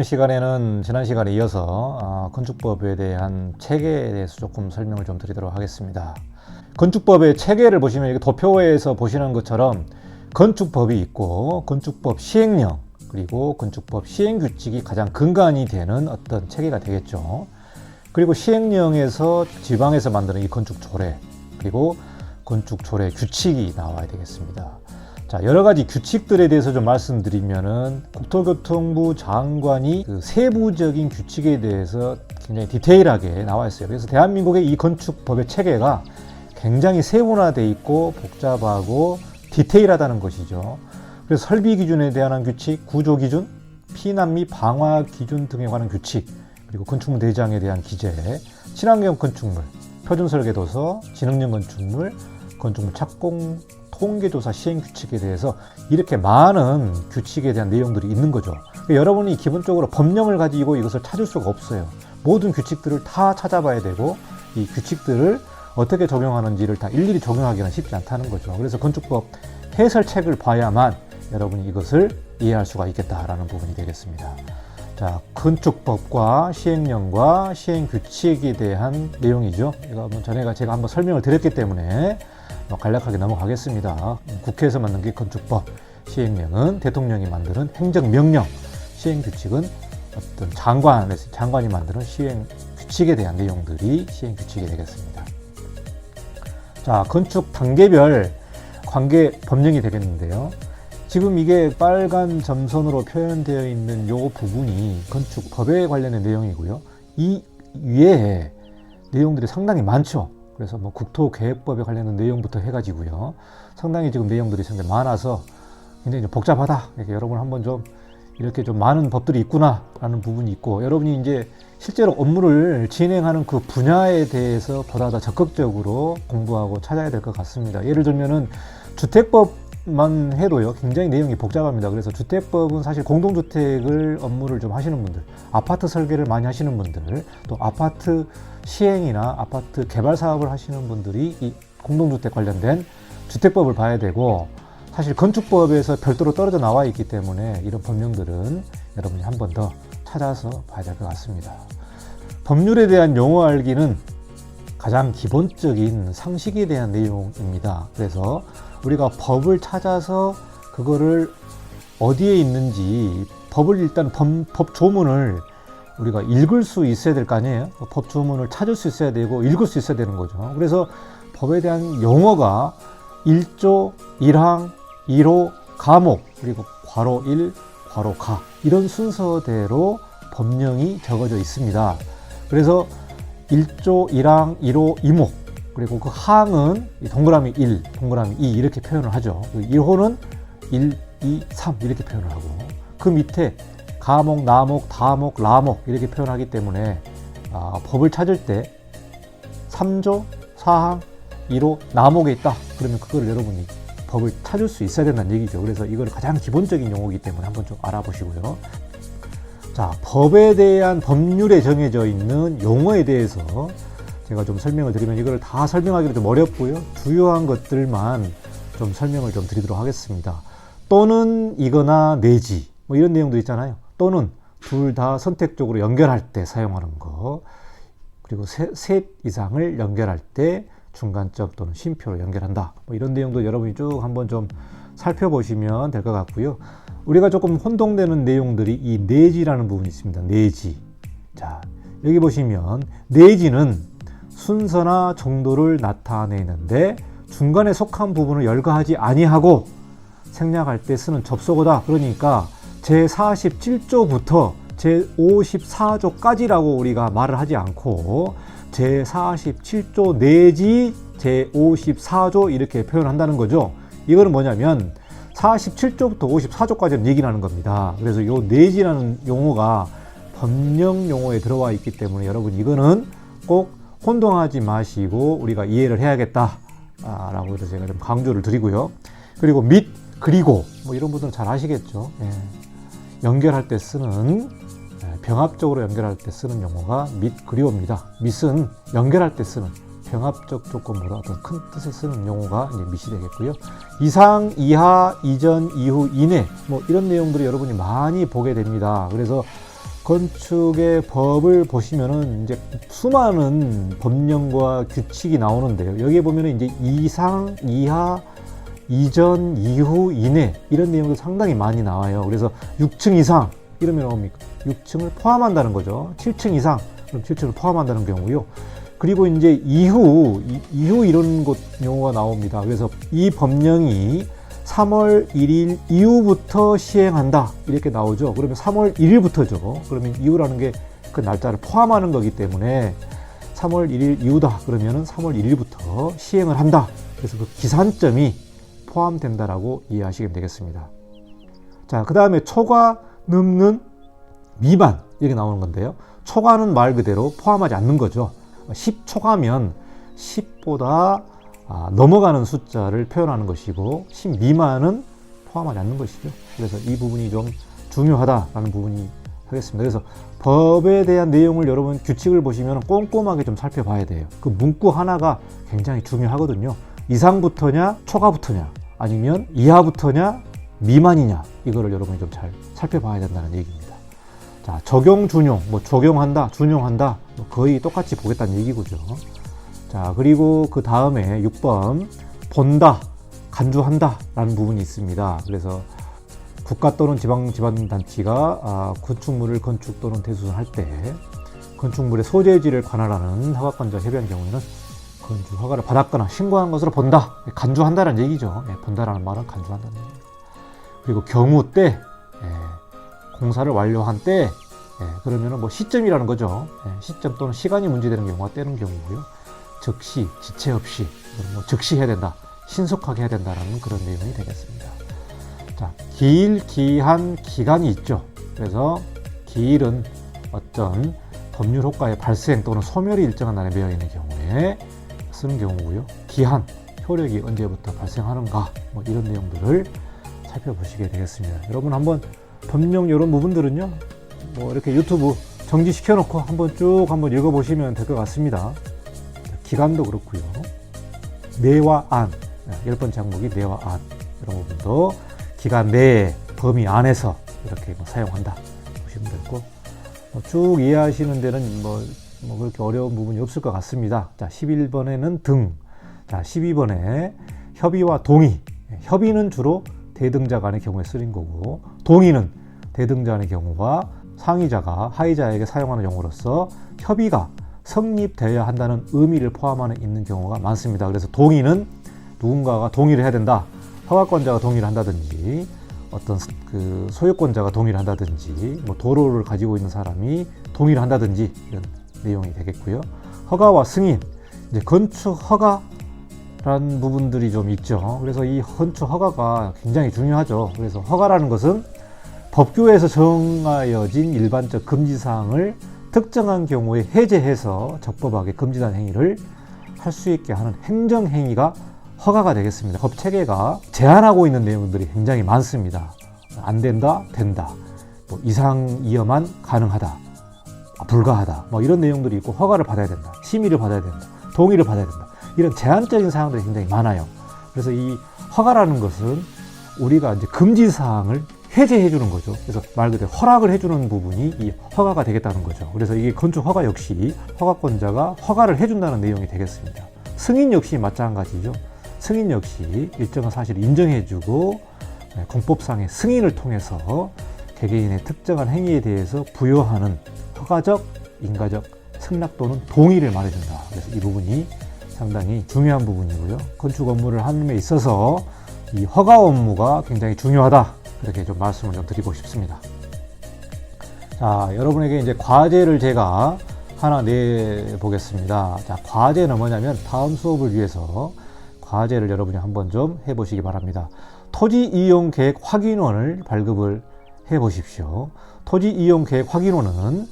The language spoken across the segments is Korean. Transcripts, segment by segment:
네, 이번 시간에는 지난 시간에 이어서 아, 건축법에 대한 체계에 대해서 조금 설명을 좀 드리도록 하겠습니다. 건축법의 체계를 보시면 도표에서 보시는 것처럼 건축법이 있고 건축법 시행령 그리고 건축법 시행 규칙이 가장 근간이 되는 어떤 체계가 되겠죠. 그리고 시행령에서 지방에서 만드는 이 건축 조례 그리고 건축 조례 규칙이 나와야 되겠습니다. 자, 여러 가지 규칙들에 대해서 좀 말씀드리면은 국토교통부 장관이 그 세부적인 규칙에 대해서 굉장히 디테일하게 나와 있어요. 그래서 대한민국의 이 건축법의 체계가 굉장히 세분화돼 있고 복잡하고 디테일하다는 것이죠. 그래서 설비 기준에 대한 규칙, 구조 기준, 피난 및 방화 기준 등에 관한 규칙, 그리고 건축물 대장에 대한 기재, 친환경 건축물, 표준 설계 도서, 지능형 건축물, 건축물 착공 통계조사 시행 규칙에 대해서 이렇게 많은 규칙에 대한 내용들이 있는 거죠. 그러니까 여러분이 기본적으로 법령을 가지고 이것을 찾을 수가 없어요. 모든 규칙들을 다 찾아봐야 되고 이 규칙들을 어떻게 적용하는지를 다 일일이 적용하기는 쉽지 않다는 거죠. 그래서 건축법 해설책을 봐야만 여러분이 이것을 이해할 수가 있겠다라는 부분이 되겠습니다. 자, 건축법과 시행령과 시행 규칙에 대한 내용이죠. 이거 한번 전에 제가 한번 설명을 드렸기 때문에 어, 간략하게 넘어가겠습니다. 국회에서 만든 게 건축법, 시행령은 대통령이 만드는 행정명령, 시행규칙은 어떤 장관에서 장관이 만드는 시행규칙에 대한 내용들이 시행규칙이 되겠습니다. 자, 건축 단계별 관계 법령이 되겠는데요. 지금 이게 빨간 점선으로 표현되어 있는 요 부분이 건축법에 관련된 내용이고요. 이 위에 내용들이 상당히 많죠. 그래서 뭐 국토계획법에 관련된 내용부터 해가지고요. 상당히 지금 내용들이 상당히 많아서 굉장히 좀 복잡하다. 이렇게 여러분 한번 좀 이렇게 좀 많은 법들이 있구나라는 부분이 있고 여러분이 이제 실제로 업무를 진행하는 그 분야에 대해서 보다 더 적극적으로 공부하고 찾아야 될 것 같습니다. 예를 들면은 주택법 만 해도요 굉장히 내용이 복잡합니다. 그래서 주택법은 사실 공동주택을 업무를 좀 하시는 분들, 아파트 설계를 많이 하시는 분들, 또 아파트 시행이나 아파트 개발 사업을 하시는 분들이 이 공동주택 관련된 주택법을 봐야 되고 사실 건축법에서 별도로 떨어져 나와 있기 때문에 이런 법령들은 여러분이 한 번 더 찾아서 봐야 될 것 같습니다. 법률에 대한 용어 알기는 가장 기본적인 상식에 대한 내용입니다. 그래서 우리가 법을 찾아서 그거를 어디에 있는지 법을 일단 법, 법 조문을 우리가 읽을 수 있어야 될 거 아니에요? 법 조문을 찾을 수 있어야 되고 읽을 수 있어야 되는 거죠. 그래서 법에 대한 용어가 1조, 1항, 1호, 가목, 그리고 괄호 1, 괄호 가 이런 순서대로 법령이 적어져 있습니다. 그래서 1조, 1항, 1호, 2목 그리고 그 항은 동그라미 1, 동그라미 2 이렇게 표현을 하죠. 1호는 1, 2, 3 이렇게 표현을 하고 그 밑에 가목, 나목, 다목, 라목 이렇게 표현하기 때문에 아, 법을 찾을 때 3조, 4항, 1호, 나목에 있다. 그러면 그걸 여러분이 법을 찾을 수 있어야 된다는 얘기죠. 그래서 이걸 가장 기본적인 용어이기 때문에 한번 좀 알아보시고요. 자, 법에 대한 법률에 정해져 있는 용어에 대해서 제가 좀 설명을 드리면 이걸 다 설명하기는 좀 어렵고요. 주요한 것들만 좀 설명을 좀 드리도록 하겠습니다. 또는 이거나 내지 뭐 이런 내용도 있잖아요. 또는 둘 다 선택적으로 연결할 때 사용하는 거 그리고 셋, 셋 이상을 연결할 때 중간점 또는 쉼표로 연결한다. 뭐 이런 내용도 여러분이 쭉 한번 좀 살펴보시면 될 것 같고요. 우리가 조금 혼동되는 내용들이 이 내지라는 부분이 있습니다. 내지. 자, 여기 보시면 내지는 순서나 정도를 나타내는데 중간에 속한 부분을 열거하지 아니하고 생략할 때 쓰는 접속어다. 그러니까 제 47조부터 제 54조까지라고 우리가 말을 하지 않고 제 47조 내지 제 54조 이렇게 표현한다는 거죠. 이거는 뭐냐면 47조부터 54조까지는 얘기를 하는 겁니다. 그래서 요 내지라는 용어가 법령 용어에 들어와 있기 때문에 여러분 이거는 꼭 혼동하지 마시고 우리가 이해를 해야겠다. 라고 해서 제가 좀 강조를 드리고요. 그리고 및, 그리고 뭐 이런 분들은 잘 아시겠죠. 예. 연결할 때 쓰는 병합적으로 연결할 때 쓰는 용어가 및 그리오입니다. 밑은 연결할 때 쓰는 병합적 조건보다 어떤 큰 뜻을 쓰는 용어가 이제 미시되겠고요. 이상, 이하, 이전, 이후, 이내 뭐 이런 내용들을 여러분이 많이 보게 됩니다. 그래서 건축의 법을 보시면은 이제 수많은 법령과 규칙이 나오는데요. 여기에 보면은 이제 이상, 이하, 이전, 이후, 이내 이런 내용도 상당히 많이 나와요. 그래서 6층 이상 이러면 뭡니까? 6층을 포함한다는 거죠. 7층 이상 그럼 7층을 포함한다는 경우요. 그리고 이제 이후 이, 이후 이런 것 용어가 나옵니다. 그래서 이 법령이 3월 1일 이후부터 시행한다 이렇게 나오죠. 그러면 3월 1일부터죠. 그러면 이후라는 게 그 날짜를 포함하는 거기 때문에 3월 1일 이후다 그러면은 3월 1일부터 시행을 한다. 그래서 그 기산점이 포함된다라고 이해하시면 되겠습니다. 자, 그 다음에 초과 넘는 미만 이렇게 나오는 건데요. 초과는 말 그대로 포함하지 않는 거죠. 10 초과면 10보다 아, 넘어가는 숫자를 표현하는 것이고 10 미만은 포함하지 않는 것이죠. 그래서 이 부분이 좀 중요하다라는 부분이 하겠습니다. 그래서 법에 대한 내용을 여러분 규칙을 보시면 꼼꼼하게 좀 살펴봐야 돼요. 그 문구 하나가 굉장히 중요하거든요. 이상부터냐, 초과부터냐, 아니면 이하부터냐, 미만이냐, 이거를 여러분이 좀 잘 살펴봐야 된다는 얘기입니다. 자, 적용, 준용, 뭐 적용한다, 준용한다, 뭐 거의 똑같이 보겠다는 얘기고죠. 자, 그리고 그 다음에 6번, 본다, 간주한다 라는 부분이 있습니다. 그래서 국가 또는 지방 지방단체가 아, 건축물을 건축 또는 대수선할 때 건축물의 소재지를 관할하는 허가권자 협의한 경우에는 건축 허가를 받았거나 신고한 것으로 본다, 간주한다는 얘기죠. 예, 본다라는 말은 간주한다는 얘기입니다. 그리고 경우 때 예, 공사를 완료한 때 예, 그러면은 뭐 시점이라는 거죠. 예, 시점 또는 시간이 문제되는 경우가 때는 경우고요. 즉시 지체 없이 뭐 즉시 해야 된다, 신속하게 해야 된다라는 그런 내용이 되겠습니다. 자, 기일, 기한, 기간이 있죠. 그래서 기일은 어떤 법률 효과의 발생 또는 소멸이 일정한 날에 매여 있는 경우에 쓰는 경우고요. 기한, 효력이 언제부터 발생하는가 뭐 이런 내용들을 살펴보시게 되겠습니다. 여러분 한번 법령 이런 부분들은요. 뭐 이렇게 유튜브 정지시켜 놓고 한번 쭉 한번 읽어 보시면 될 것 같습니다. 기간도 그렇고요. 내와 안, 열 번째 항목이 내와 안 이런 부분도 기간 내에 범위 안에서 이렇게 뭐 사용한다 보시면 되고 뭐 쭉 이해하시는 데는 뭐, 뭐 그렇게 어려운 부분이 없을 것 같습니다. 자, 11번에는 등, 자, 12번에 협의와 동의. 협의는 주로 대등자 간의 경우에 쓰인 거고 동의는 대등자 간의 경우가 상위자가 하위자에게 사용하는 용어로서 협의가 성립되어야 한다는 의미를 포함하는 있는 경우가 많습니다. 그래서 동의는 누군가가 동의를 해야 된다. 허가권자가 동의를 한다든지 어떤 그 소유권자가 동의를 한다든지 뭐 도로를 가지고 있는 사람이 동의를 한다든지 이런 내용이 되겠고요. 허가와 승인 이제 건축 허가라는 부분들이 좀 있죠. 그래서 이 건축 허가가 굉장히 중요하죠. 그래서 허가라는 것은 법규에서 정하여진 일반적 금지 사항을 특정한 경우에 해제해서 적법하게 금지된 행위를 할 수 있게 하는 행정 행위가 허가가 되겠습니다. 법 체계가 제한하고 있는 내용들이 굉장히 많습니다. 안 된다, 된다. 뭐 이상 이하만 가능하다. 아, 불가하다. 뭐 이런 내용들이 있고 허가를 받아야 된다. 심의를 받아야 된다. 동의를 받아야 된다. 이런 제한적인 사항들이 굉장히 많아요. 그래서 이 허가라는 것은 우리가 이제 금지 사항을 해제해 주는 거죠. 그래서 말 그대로 허락을 해주는 부분이 이 허가가 되겠다는 거죠. 그래서 이게 건축 허가 역시 허가권자가 허가를 해준다는 내용이 되겠습니다. 승인 역시 마찬가지죠. 승인 역시 일정한 사실을 인정해주고 네, 공법상의 승인을 통해서 개개인의 특정한 행위에 대해서 부여하는 허가적, 인가적 승낙 또는 동의를 말해준다. 그래서 이 부분이 상당히 중요한 부분이고요. 건축 업무를 하는 데 있어서 이 허가 업무가 굉장히 중요하다. 이렇게 좀 말씀을 좀 드리고 싶습니다. 자, 여러분에게 이제 과제를 제가 하나 내 보겠습니다. 자, 과제는 뭐냐면 다음 수업을 위해서 과제를 여러분이 한번 좀 해보시기 바랍니다. 토지 이용 계획 확인원을 발급을 해 보십시오. 토지 이용 계획 확인원은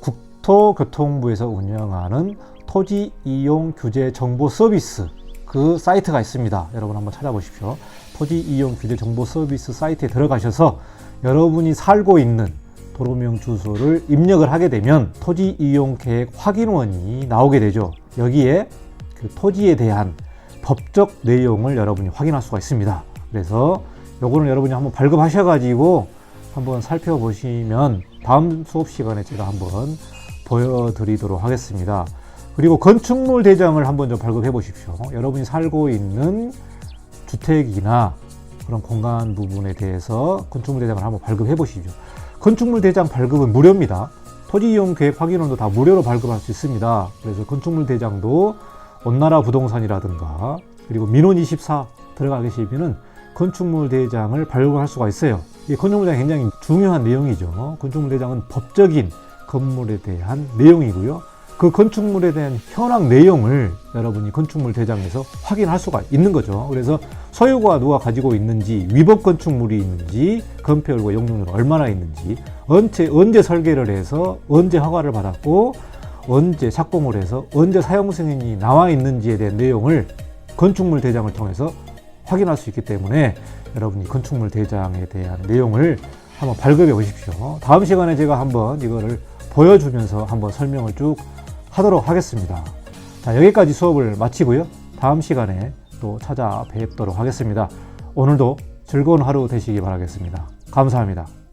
국토교통부에서 운영하는 토지 이용 규제 정보 서비스 그 사이트가 있습니다. 여러분 한번 찾아보십시오. 토지 이용 규제 정보 서비스 사이트에 들어가셔서 여러분이 살고 있는 도로명 주소를 입력을 하게 되면 토지 이용 계획 확인원이 나오게 되죠. 여기에 그 토지에 대한 법적 내용을 여러분이 확인할 수가 있습니다. 그래서 요거는 여러분이 한번 발급하셔가지고 한번 살펴보시면 다음 수업 시간에 제가 한번 보여드리도록 하겠습니다. 그리고 건축물 대장을 한번 좀 발급해 보십시오. 여러분이 살고 있는 주택이나 그런 공간 부분에 대해서 건축물 대장을 한번 발급해 보시죠. 건축물 대장 발급은 무료입니다. 토지 이용 계획 확인원도 다 무료로 발급할 수 있습니다. 그래서 건축물 대장도 온나라 부동산이라든가 그리고 민원24 들어가 계시면은 건축물 대장을 발급할 수가 있어요. 이 건축물 대장 굉장히 중요한 내용이죠. 건축물 대장은 법적인 건물에 대한 내용이고요. 그 건축물에 대한 현황 내용을 여러분이 건축물 대장에서 확인할 수가 있는 거죠. 그래서 소유가 누가 가지고 있는지, 위법 건축물이 있는지, 건폐율과 용적률 얼마나 있는지, 언제, 언제 설계를 해서 언제 허가를 받았고, 언제 착공을 해서 언제 사용 승인이 나와 있는지에 대한 내용을 건축물 대장을 통해서 확인할 수 있기 때문에 여러분이 건축물 대장에 대한 내용을 한번 발급해 보십시오. 다음 시간에 제가 한번 이거를 보여주면서 한번 설명을 쭉 하도록 하겠습니다. 자, 여기까지 수업을 마치고요. 다음 시간에 또 찾아뵙도록 하겠습니다. 오늘도 즐거운 하루 되시기 바라겠습니다. 감사합니다.